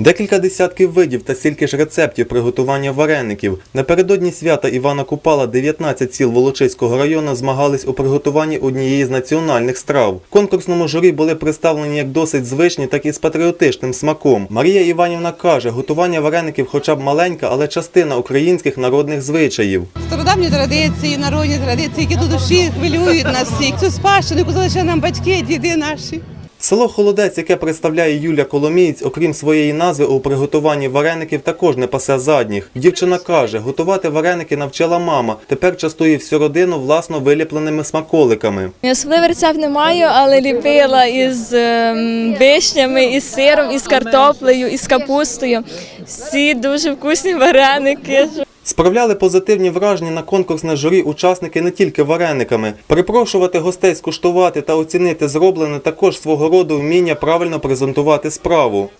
Декілька десятків видів та стільки ж рецептів приготування вареників. Напередодні свята Івана Купала 19 сіл Волочиського району змагались у приготуванні однієї з національних страв. Конкурсному журі були представлені як досить звичні, так і з патріотичним смаком. Марія Іванівна каже, готування вареників хоча б маленька, але частина українських народних звичаїв. Стародавні традиції, народні традиції, які до душі хвилюють нас всіх. Цю спадщину, яку залишили нам батьки, діди наші. Село Холодець, яке представляє Юля Коломієць, окрім своєї назви у приготуванні вареників, також не пасе задніх. Дівчина каже, готувати вареники навчила мама. Тепер частує всю родину власно виліпленими смаколиками. Особливий рецепт не маю, але ліпила із ем, вишнями, із сиром, із картоплею, із капустою. Всі дуже вкусні вареники. Справляли позитивні враження на конкурсне журі учасники не тільки варениками. Припрошувати гостей скуштувати та оцінити зроблене також свого роду вміння правильно презентувати справу.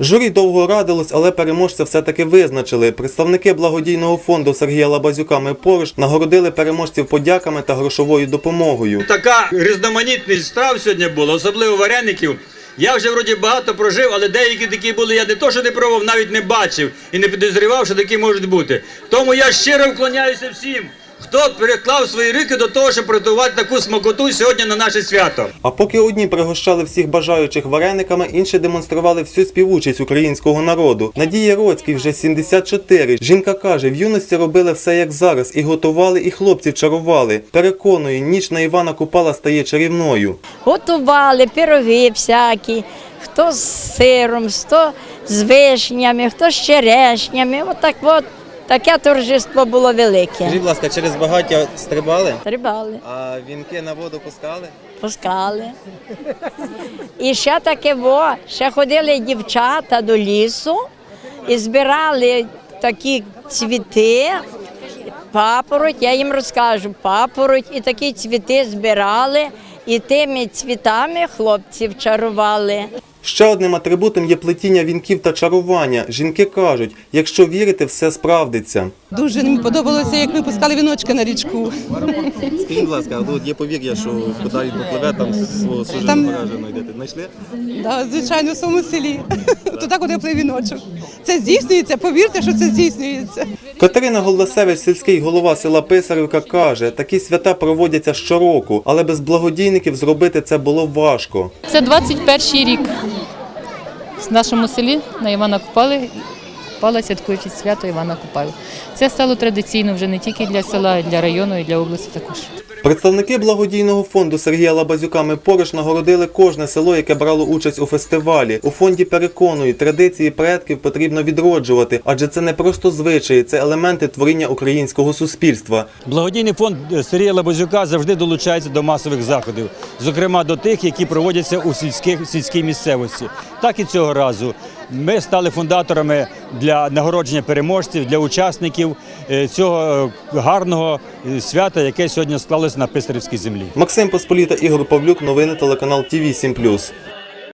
Журі довго радилось, але переможця все-таки визначили. Представники благодійного фонду Сергія Лабазюка «Ми нагородили переможців подяками та грошовою допомогою. Така різноманітність страв сьогодні була, особливо вареників. Я вже вроді багато прожив, але деякі такі були, я не то, що не пробував, навіть не бачив і не підозрював, що такі можуть бути. Тому я щиро вклоняюся всім, хто переклав свої руки до того, щоб приготувати таку смакоту сьогодні на наше свято. А поки одні пригощали всіх бажаючих варениками, інші демонстрували всю співучість українського народу. Надія Роцький вже 74. Жінка каже, в юності робили все як зараз, і готували, і хлопців чарували. Переконує, ніч на Івана Купала стає чарівною. Готували пироги всякі, хто з сиром, хто з вишнями, хто з черешнями. Отак от таке торжество було велике. будь ласка, через багаття стрибали, Стрибали, а вінки на воду пускали? пускали. І ще таке во, ще ходили дівчата до лісу і збирали такі цвіти, папороть, я їм розкажу, папороть і такі цвіти збирали, і тими цвітами хлопців чарували. Ще одним атрибутом є плетіння вінків та чарування. Жінки кажуть, якщо вірити, все справдиться. Дуже мені подобалося, як ми пускали віночки на річку. Скажіть, будь ласка, тут є повір'я, що куди попливе, там свого суженого Там- пораженого йдете. Знайшли? Да, звичайно, в своєму селі. Туди, куди плив віночок. Це здійснюється, повірте, що це здійснюється. Катерина Голдасевич, сільський голова села Писарівка, каже, такі свята проводяться щороку, але без благодійників зробити це було важко. Це 21 рік. В нашому селі на Івана Купали Купала святкуючи свято Івана Купали. Це стало традиційно вже не тільки для села, а й для району і для області також. Представники благодійного фонду Сергія Лабазюка «Ми поруч нагородили кожне село, яке брало участь у фестивалі. У фонді переконують, традиції предків потрібно відроджувати, адже це не просто звичаї, це елементи творіння українського суспільства. Благодійний фонд Сергія Лабазюка завжди долучається до масових заходів, зокрема до тих, які проводяться у сільських сільській місцевості. Так і цього разу. Ми стали фундаторами для нагородження переможців, для учасників е, цього е, гарного е, свята, яке сьогодні склалося на Писарівській землі. Максим Посполіта, Ігор Павлюк, новини телеканал ТІВІ 7+.